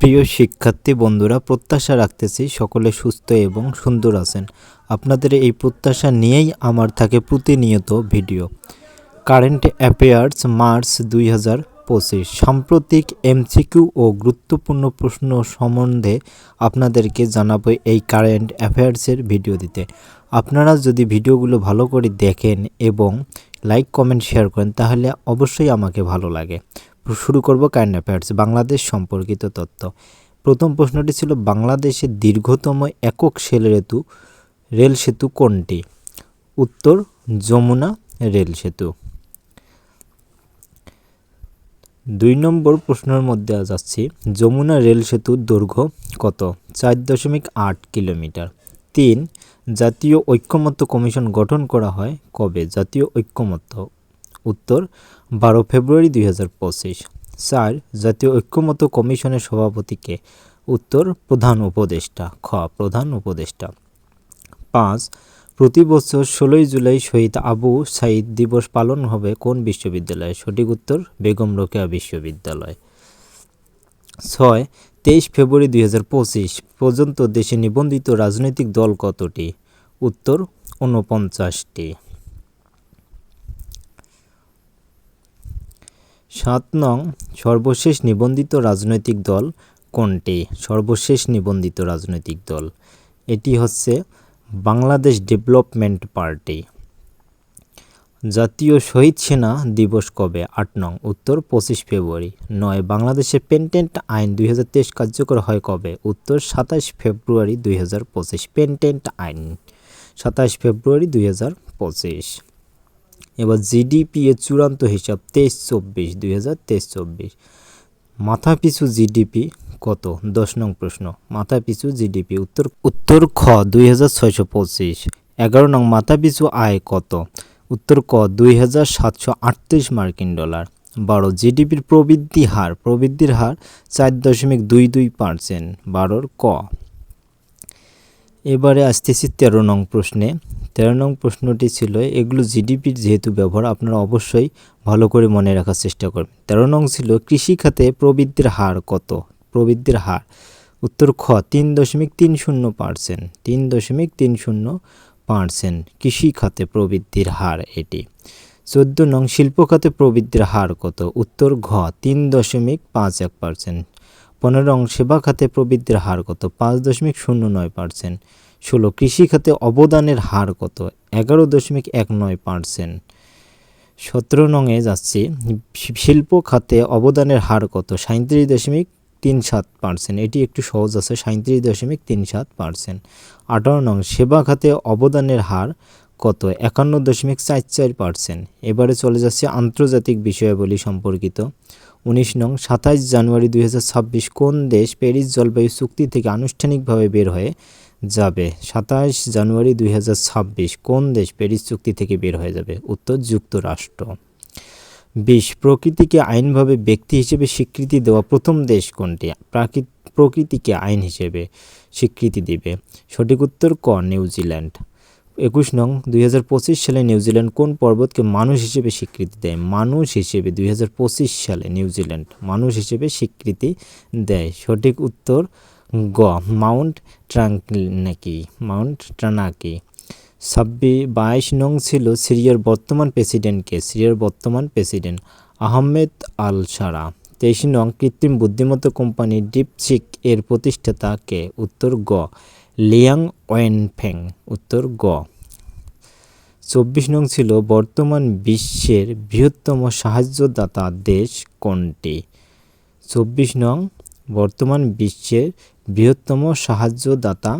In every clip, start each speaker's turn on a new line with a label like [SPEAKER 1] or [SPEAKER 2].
[SPEAKER 1] প্রিয় শিক্ষার্থী বন্ধুরা, প্রত্যাশা রাখতেছি সকলে সুস্থ এবং সুন্দর আছেন। আপনাদের এই প্রত্যাশা নিয়েই আমার থাকে প্রতিনিয়ত ভিডিও। কারেন্ট অ্যাফেয়ার্স মার্চ দুই হাজার পঁচিশ। সাম্প্রতিক এমসিকিউ ও গুরুত্বপূর্ণ প্রশ্ন সম্বন্ধে আপনাদেরকে জানাব এই কারেন্ট অ্যাফেয়ার্সের ভিডিও দিতে। আপনারা যদি ভিডিওগুলো ভালো করে দেখেন এবং লাইক কমেন্ট শেয়ার করেন, তাহলে অবশ্যই আমাকে ভালো লাগে। শুরু করব কারেন্ট অ্যাফেয়ার্স বাংলাদেশ সম্পর্কিত তথ্য। প্রথম প্রশ্নটি ছিল, বাংলাদেশের দীর্ঘতম একক শেল ঋতু রেল সেতু কোনটি? উত্তর, যমুনা রেল সেতু। দুই নম্বর প্রশ্নের মধ্যে যাচ্ছি, যমুনা রেল সেতুর দৈর্ঘ্য কত? চার দশমিক আট কিলোমিটার। তিন জাতীয় ঐক্যমত্য কমিশন গঠন করা হয় কবে? জাতীয় ঐক্যমত্য। উত্তর, বারো ফেব্রুয়ারি দুই হাজার চার, জাতীয় ঐক্যমত্য কমিশনের সভাপতিকে উত্তর, প্রধান উপদেষ্টা। খ, প্রধান উপদেষ্টা। পাঁচ, প্রতি বছর ষোলোই জুলাই শহীদ আবু সাইদ দিবস পালন হবে কোন বিশ্ববিদ্যালয়ে? সঠিক উত্তর, বেগম রোকেয়া বিশ্ববিদ্যালয়। ছয় তেইশ ফেব্রুয়ারি দুই হাজার পঁচিশ পর্যন্ত দেশে নিবন্ধিত রাজনৈতিক দল কতটি? উত্তর, ঊনপঞ্চাশটি। সাত নং, সর্বশেষ নিবন্ধিত রাজনৈতিক দল কোনটি? সর্বশেষ নিবন্ধিত রাজনৈতিক দল। এটি হচ্ছে বাংলাদেশ ডেভেলপমেন্ট পার্টি। জাতীয় শহীদ সেনা দিবস কবে? আট নং উত্তর, পঁচিশ ফেব্রুয়ারি। নয়, বাংলাদেশের পেন্টেন্ট আইন দুই হাজার তেইশ কার্যকর হয় কবে? উত্তর, সাতাশ ফেব্রুয়ারি দুই হাজার পঁচিশ। পেন্টেন্ট আইন, সাতাশ ফেব্রুয়ারি দুই হাজার পঁচিশ। এবার জিডিপি এর চূড়ান্ত হিসাব, তেইশ চব্বিশ দুই হাজার তেইশ চব্বিশ। মাথা পিছু জিডিপি কত? দশ নং প্রশ্ন। মাথা পিছু জিডিপি উত্তর উত্তর খ দুই হাজার ছয়শো পঁচিশ। এগারো নং মাথা পিছু আয় কত? উত্তর ক, দুই হাজার সাতশো আটত্রিশ মার্কিন ডলার। বারো, জিডিপির প্রবৃদ্ধি হার, প্রবৃদ্ধির হার চার দশমিক দুই দুই পার্সেন্ট। বারোর ক। এবারে আসতেছি তেরো নং প্রশ্নে। তেরো নং প্রশ্নটি ছিল, এগুলো জিডিপির যেহেতু ব্যবহার, আপনারা অবশ্যই ভালো করে মনে রাখার চেষ্টা করবেন। তেরো নং ছিল, কৃষিখাতে প্রবৃদ্ধির হার কত? প্রবৃদ্ধির হার। উত্তর খ, তিন দশমিক তিন শূন্য পার্সেন্ট। তিন দশমিক তিন শূন্য পার্সেন্ট কৃষি খাতে প্রবৃদ্ধির হার এটি। চোদ্দ নং শিল্প খাতে প্রবৃদ্ধির হার কত? উত্তর ঘ, তিন দশমিক পাঁচ এক পার্সেন্ট। পনেরো নং সেবা খাতে প্রবৃদ্ধির হার কত? পাঁচ দশমিক শূন্য নয় পার্সেন্ট। ষোলো কৃষি খাতে অবদানের হার কত? এগারো দশমিক এক নয় পার্সেন্ট। সতেরো নংয়ে যাচ্ছি। শিল্প খাতে অবদানের হার কত? সাঁত্রিশ দশমিক তিন সাত পার্সেন্ট। এটি একটু সহজ আছে সাঁত্রিশ দশমিক তিন সাত পার্সেন্ট। আঠারো নং, সেবা খাতে অবদানের হার কত? একান্ন দশমিক চার চার পার্সেন্ট। এবারে চলে যাচ্ছে আন্তর্জাতিক বিষয়াবলী সম্পর্কিত। উনিশ নং, সাতাইশ জানুয়ারি দুই হাজার ছাব্বিশ কোন দেশ প্যারিস জলবায়ু চুক্তি থেকে আনুষ্ঠানিকভাবে বের হয়ে যাবে? সাতাশ জানুয়ারি দুই হাজার ছাব্বিশ কোন দেশ প্যারিস চুক্তি থেকে বের হয়ে যাবে? উত্তর, যুক্তরাষ্ট্র। বিশ প্রকৃতিকে আইনভাবে ব্যক্তি হিসেবে স্বীকৃতি দেওয়া প্রথম দেশ কোনটি? প্রকৃতিকে আইন হিসেবে স্বীকৃতি দিবে। সঠিক উত্তর ক নিউজিল্যান্ড একুশ নং, দুই হাজার পঁচিশ সালে নিউজিল্যান্ড কোন পর্বতকে মানুষ হিসেবে স্বীকৃতি দেয়? মানুষ হিসেবে দুই হাজার পঁচিশ সালে নিউজিল্যান্ড মানুষ হিসেবে স্বীকৃতি দেয়। সঠিক উত্তর গ, মাউন্ট ট্রাঙ্কি মাউন্ট ট্রানাকি। ছাব্বিশ বাইশ নং ছিল সিরিয়ার বর্তমান প্রেসিডেন্টকে, সিরিয়ার বর্তমান প্রেসিডেন্ট আহমেদ আল সারা তেইশ নং কৃত্রিম বুদ্ধিমত্তা কোম্পানি ডিপসিক এর প্রতিষ্ঠাতা কে উত্তর গ, লিয়াং ওয়েনফেং, উত্তর গ। চব্বিশ নং ছিল বর্তমান বিশ্বের বৃহত্তম সাহায্যদাতা দেশ কোনটি? চব্বিশ নং বর্তমান বিশ্বের বৃহত্তম সাহায্যদাতা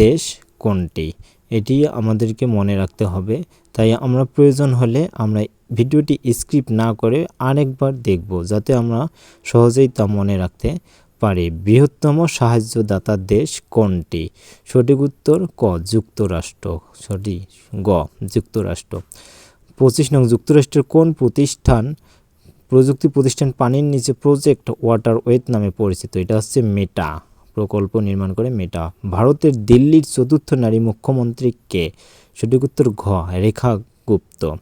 [SPEAKER 1] দেশ কোনটি? এটি আমাদেরকে মনে রাখতে হবে। তাই আমরা প্রয়োজন হলে আমরা ভিডিওটি স্ক্রিপ্ট না করে আরেকবার দেখব, যাতে আমরা সহজেই তা মনে রাখতে পারি। বৃহত্তম সাহায্যদাতা দেশ কোনটি? সঠিক উত্তর, ক, যুক্তরাষ্ট্র। সঠিক, গ, যুক্তরাষ্ট্র। পঁচিশ নং, যুক্তরাষ্ট্রের কোন প্রতিষ্ঠান, প্রযুক্তি প্রতিষ্ঠান পানির নিচে প্রজেক্ট ওয়াটার ওয়েথ নামে পরিচিত? এটা হচ্ছে মেটা প্রকল্প নির্মাণ করে মেটা। ভারতের দিল্লির চতুর্থ নারী মুখ্যমন্ত্রী কে? সঠিক উত্তর ঘ, রেখা গুপ্ত।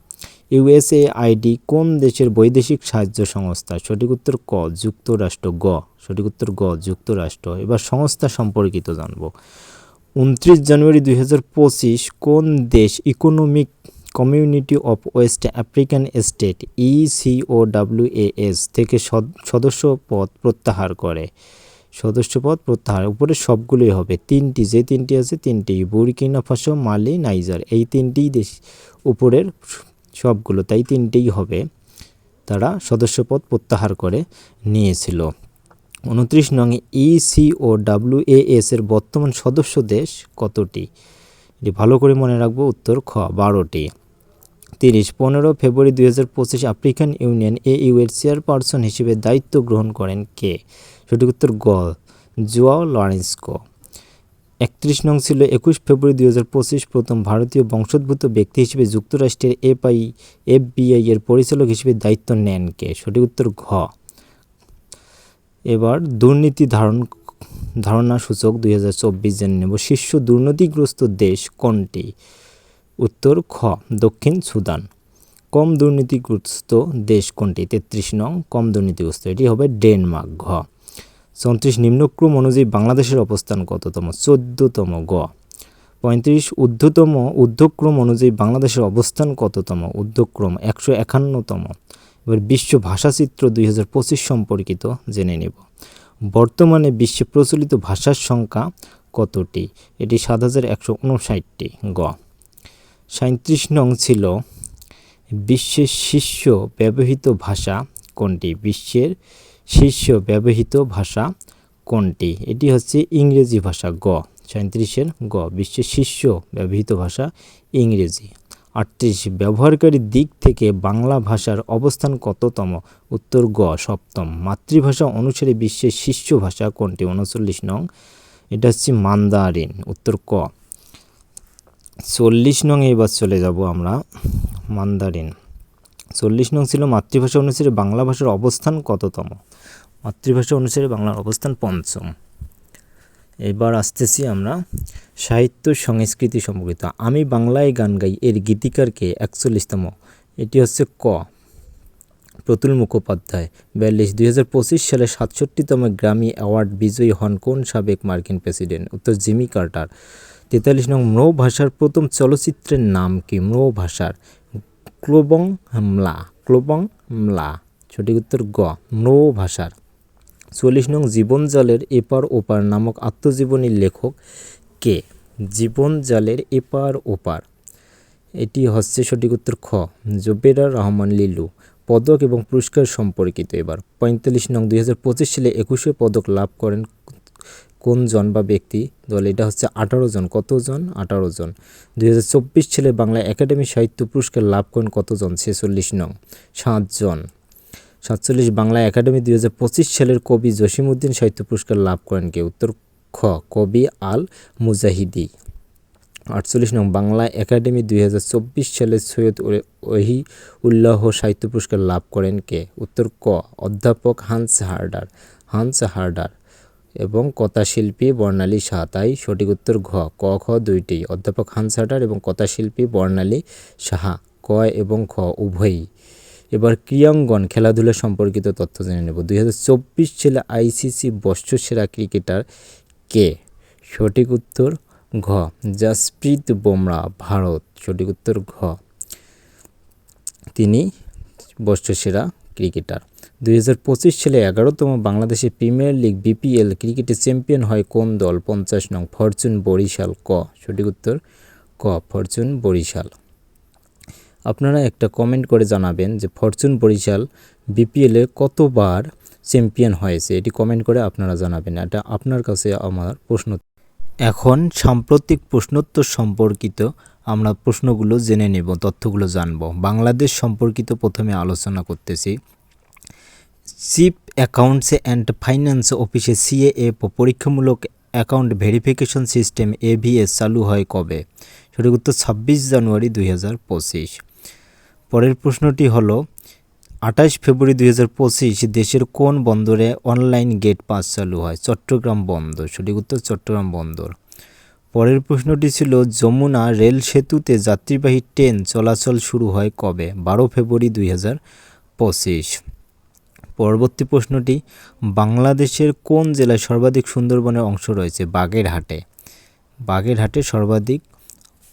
[SPEAKER 1] ইউএসএ আইডি, কোন দেশের বৈদেশিক সাহায্য সংস্থা? সঠিক উত্তর ক, যুক্তরাষ্ট্র। গ, সঠিক উত্তর গ, যুক্তরাষ্ট্র। এবার সংস্থা সম্পর্কিত জানব। উনত্রিশ জানুয়ারি দুই হাজার পঁচিশ, কোন দেশ economic community of West African state ECOWAS থেকে সদ- সদস্য পদ প্রত্যাহার করে? সদস্যপদ প্রত্যাহার। উপরে সবগুলোই হবে। তিনটি, যে তিনটি আছে, তিনটি। Burkina Faso, Mali, Niger. এই তিনটিই দেশ উপরের সবগুলো, তাই তিনটেই হবে। তারা সদস্যপদ প্রত্যাহার করে নিয়েছিল। উনত্রিশ নং ইসিও ডাব্লিউএএস এর বর্তমান সদস্য দেশ কতটি? এটি ভালো করে মনে রাখব, উত্তর খ, বারোটি। তিরিশ, পনেরো ফেব্রুয়ারি দুই হাজার পঁচিশ আফ্রিকান ইউনিয়ন এ ইউ এর চেয়ারপারসন হিসেবে দায়িত্ব গ্রহণ করেন কে? সঠিক উত্তর গ, জোয়াও লরেন্সকো একত্রিশ নং ছিল একুশ ফেব্রুয়ারি দুই হাজার পঁচিশ প্রথম ভারতীয় বংশোদ্ভূত ব্যক্তি হিসেবে যুক্তরাষ্ট্রের এফআই, এফবিআই এর পরিচালক হিসেবে দায়িত্ব নেন কে? সঠিক উত্তর ঘ। এবার দুর্নীতি ধারণ, ধারণা সূচক দুই হাজার চব্বিশ জেনে নেব। শীর্ষ দুর্নীতিগ্রস্ত দেশ কোনটি? উত্তর খ, দক্ষিণ সুদান। কম দুর্নীতিগ্রস্ত দেশ কোনটি? তেত্রিশ নং, কম দুর্নীতিগ্রস্ত। এটি হবে ডেনমার্ক, ঘ। চৌত্রিশ নিম্নক্রম অনুযায়ী বাংলাদেশের অবস্থান কততম? চোদ্দতম গ। পঁয়ত্রিশ ঊর্ধ্বতম ঊর্ধ্বক্রম অনুযায়ী বাংলাদেশের অবস্থান কততম? ঊর্ধ্বক্রম একশো একান্নতম। এবার বিশ্ব ভাষাচিত্র দুই হাজার পঁচিশ সম্পর্কিত জেনে নেব। বর্তমানে বিশ্বে প্রচলিত ভাষার সংখ্যা কতটি? এটি সাত হাজার একশো উনষাটটি গ। সাঁত্রিশ নং ছিল বিশ্বের শীর্ষ ব্যবহৃত ভাষা কোনটি? বিশ্বের শীর্ষ ব্যবহৃত ভাষা কোনটি? এটি হচ্ছে ইংরেজি ভাষা গ সাঁত্রিশের গ, বিশ্বের শীর্ষ ব্যবহৃত ভাষা ইংরেজি। আটত্রিশ, ব্যবহারকারীর দিক থেকে বাংলা ভাষার অবস্থান কততম? উত্তর গ, সপ্তম। মাতৃভাষা অনুসারে বিশ্বের শীর্ষ ভাষা কোনটি? উনচল্লিশ নং। এটা হচ্ছে মান্দারিন। উত্তর ক। চল্লিশ নং এবার চলে যাব আমরা মান্দারিন। চল্লিশ নং ছিল মাতৃভাষা অনুসারে বাংলা ভাষার অবস্থান কততম? মাতৃভাষা অনুসারে বাংলার অবস্থান পঞ্চম। এবার আসতেছি আমরা সাহিত্য সংস্কৃতি সম্পর্কিত। আমি বাংলায় গান গাই, এর গীতিকারকে একচল্লিশতম। এটি হচ্ছে ক। প্রতুল মুখোপাধ্যায়। বিয়াল্লিশ, দুই হাজার পঁচিশ সালে সাতষট্টিতম গ্রামি অ্যাওয়ার্ড বিজয়ী হন কোন সাবেক মার্কিন প্রেসিডেন্ট? উত্তর, জিমি কার্টার। তেতাল্লিশ নং, ম্রো ভাষার প্রথম চলচ্চিত্রের নাম কি? ম্রো ভাষার। ক্লোবং হামলা ক্লোবং হামলা সঠিক উত্তর গ। ম্রো ভাষার। চল্লিশ নং জীবন জালের এপার ওপার নামক আত্মজীবনীর লেখক কে? জীবন জালের এপার ওপার। এটি হচ্ছে সঠিক উত্তর খ। জবেরা রহমান লিলু। পদক এবং পুরস্কার সম্পর্কিত এবার। পঁয়তাল্লিশ নং দুই হাজার পঁচিশ সালে একুশে পদক লাভ করেন কোন জন বা ব্যক্তি দল এটা হচ্ছে আঠারো জন। কতজন আঠারো জন। দুই হাজার চব্বিশ সালে বাংলা একাডেমি সাহিত্য পুরস্কার লাভ করেন কতজন ছেচল্লিশ নং। সাতজন সাতচল্লিশ বাংলা একাডেমি দুই হাজার পঁচিশ সালের কবি জসিমউদ্দিন সাহিত্য পুরস্কার লাভ করেন কে? উত্তর খ, কবি আল মুজাহিদি। আটচল্লিশ নং বাংলা একাডেমি দুই হাজার চব্বিশ সালে সৈয়দ ওহি উল্লাহ সাহিত্য পুরস্কার লাভ করেন কে? উত্তর ক, অধ্যাপক হান্স হার্ডার। Hans harder. এবং কথাশিল্পী বর্ণালী শাহ তাই সঠিক উত্তর ঘ, ক, খ দুইটি, অধ্যাপক হান্স হার্ডার এবং কথাশিল্পী বর্ণালী সাহা, ক এবং খ উভয়ই। এবার ক্রীড়াঙ্গন, খেলাধুলা সম্পর্কিত তথ্য জেনে নেব। দুই সালে আইসিসি বর্ষসেরা ক্রিকেটার কে? সঠিক উত্তর ঘ, জাসপ্রীত বুমরা, ভারত। সঠিক উত্তর ঘ, তিনি বর্ষসেরা ক্রিকেটার। দুই হাজার পঁচিশ সালে এগারোতম বাংলাদেশের প্রিমিয়ার লিগ বিপিএল ক্রিকেটে চ্যাম্পিয়ন হয় কোন দল? পঞ্চাশ নং ফরচুন বরিশাল, ক। সঠিক উত্তর, ক, ফরচুন বরিশাল। আপনারা একটা কমেন্ট করে জানাবেন যে ফরচুন বরিশাল বিপিএলে কতবার চ্যাম্পিয়ন হয়েছে? এটি কমেন্ট করে আপনারা জানাবেন। এটা আপনার কাছে আমার প্রশ্ন। এখন সাম্প্রতিক প্রশ্নোত্তর সম্পর্কিত আমরা প্রশ্নগুলো জেনে নেব, তথ্যগুলো জানব। বাংলাদেশ সম্পর্কিত প্রথমে আলোচনা করতেছি। চিফ অ্যাকাউন্টস অ্যান্ড ফাইন্যান্স অফিসে সিএএ পরীক্ষামূলক অ্যাকাউন্ট ভেরিফিকেশন সিস্টেম এভিএস চালু হয় কবে? সঠিক উত্তর ছাব্বিশ জানুয়ারি দুই হাজার পঁচিশ। পরের প্রশ্নটি হলো, আঠাশ ফেব্রুয়ারি দুই হাজার পঁচিশ দেশের কোন বন্দরে অনলাইন গেট পাস চালু হয়? চট্টগ্রাম বন্দর। সঠিক উত্তর চট্টগ্রাম বন্দর। পরের প্রশ্নটি ছিল, যমুনা রেল সেতুতে যাত্রীবাহী ট্রেন চলাচল শুরু হয় কবে? বারো ফেব্রুয়ারি দুই হাজার পঁচিশ। পরবর্তী প্রশ্নটি, বাংলাদেশের কোন জেলায় সর্বাধিক সুন্দরবনের অংশ রয়েছে? বাগেরহাটে। বাগেরহাটে সর্বাধিক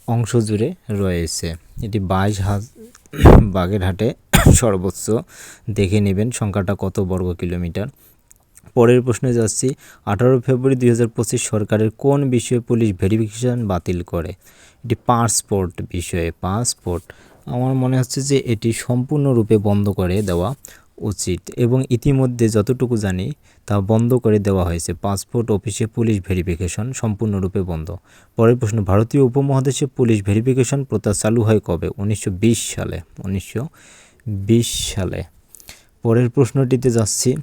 [SPEAKER 1] অংশ জুড়ে রয়েছে। এটি বাইশ হাজ, বাগেরহাটে সর্বোচ্চ। দেখে নেবেন সংখ্যাটা কত বর্গ কিলোমিটার। পরের প্রশ্নে যাচ্ছি, আঠারো ফেব্রুয়ারি দুই হাজার পঁচিশ সরকারের কোন বিষয়ে পুলিশ ভেরিফিকেশন বাতিল করে? এটি পাসপোর্ট বিষয়ে, পাসপোর্ট। আমার মনে হচ্ছে যে এটি সম্পূর্ণরূপে বন্ধ করে দেওয়া উচিত এবং ইতিমধ্যে যতটুকু জানি তা বন্ধ করে দেওয়া হয়েছে। পাসপোর্ট অফিসে পুলিশ ভেরিফিকেশন সম্পূর্ণরূপে বন্ধ। পরের প্রশ্ন, ভারতীয় উপমহাদেশে পুলিশ ভেরিফিকেশন প্রথা চালু হয় কবে? উনিশশো বিশ সালে। উনিশশো বিশ সালে। পরের প্রশ্নটিতে যাচ্ছি।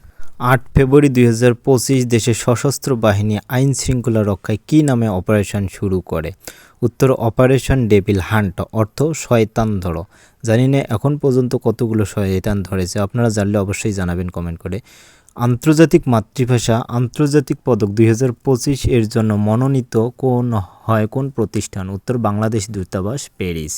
[SPEAKER 1] আট ফেব্রুয়ারি দুই হাজার পঁচিশ দেশের সশস্ত্র বাহিনী আইন শৃঙ্খলা রক্ষায় কী নামে অপারেশন শুরু করে? উত্তর, অপারেশন ডেভিল হান্ট, অর্থ শয়তান ধরো। জানি না এখন পর্যন্ত কতগুলো শয়তান ধরেছে, আপনারা জানলে অবশ্যই জানাবেন কমেন্ট করে। আন্তর্জাতিক মাতৃভাষা, আন্তর্জাতিক পদক দুই হাজার পঁচিশ এর জন্য মনোনীত কোন হয় কোন প্রতিষ্ঠান? উত্তর, বাংলাদেশ দূতাবাস, প্যারিস।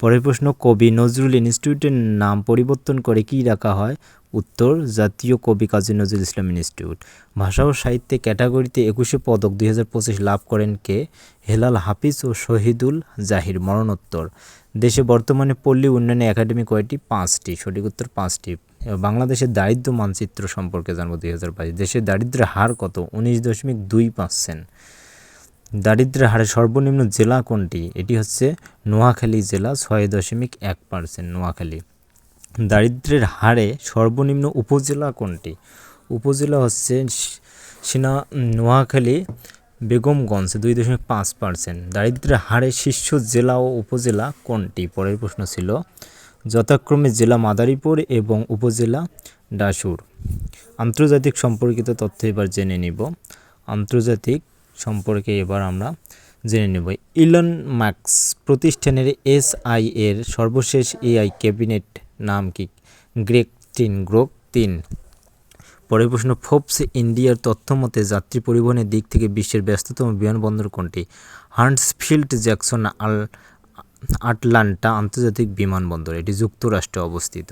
[SPEAKER 1] পরের প্রশ্ন, কবি নজরুল ইনস্টিটিউটের নাম পরিবর্তন করে কি রাখা হয়? উত্তর, জাতীয় কবি কাজী নজরুল ইসলাম ইনস্টিটিউট। ভাষা ও সাহিত্যে ক্যাটাগরিতে একুশে পদক দুই হাজার পঁচিশ লাভ করেন কে? হেলাল হাফিজ ও শহীদুল জাহির মরণোত্তর। দেশে বর্তমানে পল্লী উন্নয়নে একাডেমি কয়টি? পাঁচটি। সঠিক উত্তর পাঁচটি। বাংলাদেশের দারিদ্র্য মানচিত্র সম্পর্কে জানব দুই হাজার বাইশ। দেশের দারিদ্র্যের হার কত? উনিশ দশমিক দুই পার্সেন্ট দারিদ্র্যের হারে সর্বনিম্ন জেলা কোনটি? এটি হচ্ছে নোয়াখালী জেলা, ছয় দশমিক এক পার্সেন্ট নোয়াখালী। দারিদ্র্যের হারে সর্বনিম্ন উপজেলা কোনটি? উপজেলা হচ্ছে সিনা, নোয়াখালী, বেগমগঞ্জ, দুই দশমিক পাঁচ পার্সেন্ট। দারিদ্র্যের হারে শীর্ষ জেলা ও উপজেলা কোনটি? পরের প্রশ্ন ছিল, যথাক্রমে জেলা মাদারীপুর এবং উপজেলা ডাসুর। আন্তর্জাতিক সম্পর্কিত তথ্য এবার জেনে নিব। আন্তর্জাতিক সম্পর্কে এবার আমরা জেনে নেব। ইলন মার্কস প্রতিষ্ঠানের এসআই এর সর্বশেষ এআই ক্যাবিনেট নাম কি? গ্রেক তিন, গ্রোক তিন। পরের প্রশ্ন, ফোর্বস ইন্ডিয়ার তথ্য মতে যাত্রী পরিবহনের দিক থেকে বিশ্বের ব্যস্ততম বিমানবন্দর কোনটি? হান্টসফিল্ড জ্যাকসন, আল, আটলান্টা আন্তর্জাতিক বিমানবন্দর। এটি যুক্তরাষ্ট্রে অবস্থিত।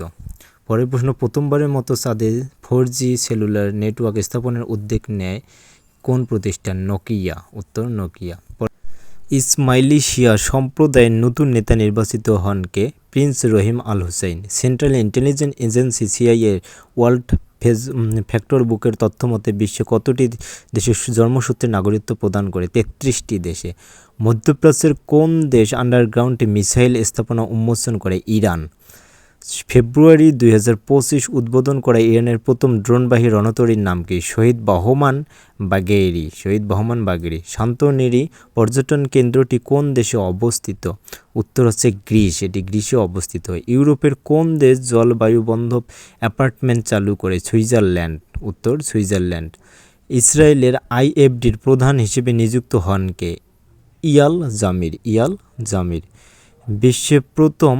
[SPEAKER 1] পরের প্রশ্ন, প্রথমবারের মতো চাঁদে ফোর জি সেলুলার নেটওয়ার্ক স্থাপনের উদ্যোগ নেয় কোন প্রতিষ্ঠান? নোকিয়া। উত্তর, নোকিয়া। ইসমাইলিশিয়া সম্প্রদায়ের নতুন নেতা নির্বাচিত হন কে prince Rahim Al Hussein. Central intelligence agency সিআইএর world ফেজ ফ্যাক্টর বুকের তথ্য মতে বিশ্বে কতটি দেশে জন্মসূত্রে নাগরিকত্ব প্রদান করে? তেত্রিশটি দেশে। মধ্যপ্রাচ্যের কোন দেশ আন্ডারগ্রাউন্ডে মিসাইল স্থাপনা উন্মোচন করে? ইরান। ফেব্রুয়ারি দুই হাজার পঁচিশ উদ্বোধন করা ইরানের প্রথম ড্রোনবাহী রণতরীর নাম কি? শহীদ বহমান বাগেরি শহীদ বহমান বাগেরি শান্তনিরি পর্যটন কেন্দ্রটি কোন দেশে অবস্থিত? উত্তর হচ্ছে গ্রিস। এটি গ্রিসে অবস্থিত। ইউরোপের কোন দেশ জলবায়ু বন্ধব অ্যাপার্টমেন্ট চালু করে? সুইজারল্যান্ড। উত্তর, সুইজারল্যান্ড। ইসরায়েলের আইএফডির প্রধান হিসেবে নিযুক্ত হন কে? ইয়াল জামির। ইয়াল জামির। বিশ্বে প্রথম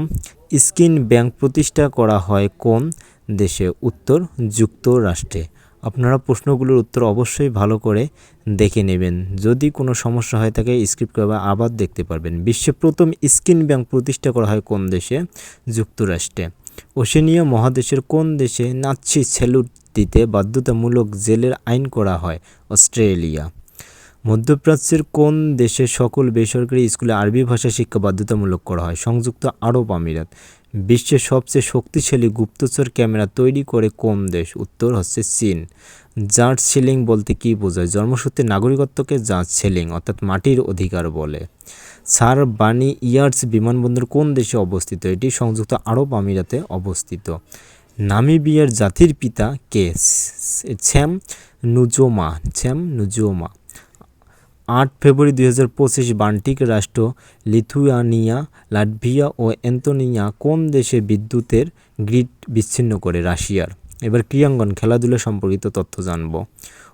[SPEAKER 1] স্কিন ব্যাংক প্রতিষ্ঠা করা হয় কোন দেশে? উত্তর, যুক্তরাষ্ট্রে। আপনারা প্রশ্নগুলোর উত্তর অবশ্যই ভালো করে দেখে নেবেন। যদি কোনো সমস্যা হয় থাকে স্ক্রিপ্ট করে আবার দেখতে পারবেন। বিশ্বে প্রথম স্কিন ব্যাংক প্রতিষ্ঠা করা হয় কোন দেশে? যুক্তরাষ্ট্রে। ওশেনিয়া মহাদেশের কোন দেশে নাচ্ছি স্যালুট দিতে বাধ্যতামূলক জেলের আইন করা হয়? অস্ট্রেলিয়া। মধ্যপ্রাচ্যের কোন দেশে সকল বেসরকারি স্কুলে আরবি ভাষা শিক্ষা বাধ্যতামূলক করা হয়? সংযুক্ত আরব আমিরাত। বিশ্বের সবচেয়ে শক্তিশালী গুপ্তচর ক্যামেরা তৈরি করে কোন দেশ? উত্তর হচ্ছে চীন। জার্জ সিলিং বলতে কী বোঝায়? জন্মসূত্রে নাগরিকত্বকে জার্জ সিলিং অর্থাৎ মাটির অধিকার বলে। সার বানি ইয়ার্স বিমানবন্দর কোন দেশে অবস্থিত? এটি সংযুক্ত আরব আমিরাতে অবস্থিত। নামিবিয়ার জাতির পিতা কে? ছ্যাম নুজোমা। ছ্যাম নুজোমা। আট ফেব্রুয়ারি দুই হাজার পঁচিশ বান্টিক রাষ্ট্র লিথুয়ানিয়া, লাটভিয়া ও অ্যান্তোনিয়া কোন দেশে বিদ্যুতের গ্রিড বিচ্ছিন্ন করে? রাশিয়ার। এবার ক্রিয়াঙ্গন খেলাধুলা সম্পর্কিত তথ্য জানব।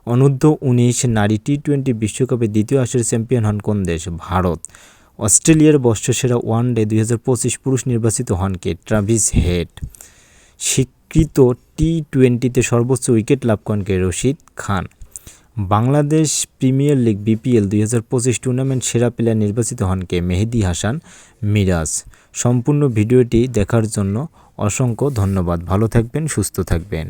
[SPEAKER 1] অনূর্ধ্ব উনিশ নারী টি টোয়েন্টি বিশ্বকাপে দ্বিতীয় আসরের চ্যাম্পিয়ন হন কোন দেশ? ভারত। অস্ট্রেলিয়ার বর্ষসেরা ওয়ান ডে দুই হাজার পঁচিশ পুরুষ নির্বাচিত হন কে? Travis head. স্বীকৃত টি টোয়েন্টিতে সর্বোচ্চ উইকেট লাভ করেন কে? Rashid Khan. Bangladesh premier league BPL দুই হাজার পঁচিশ টুর্নামেন্ট সেরা প্লেয়ার নির্বাচিত হন কে? মেহেদি হাসান, মিরাজ। সম্পূর্ণ ভিডিওটি দেখার জন্য অসংখ্য ধন্যবাদ। ভালো থাকবেন, সুস্থ থাকবেন।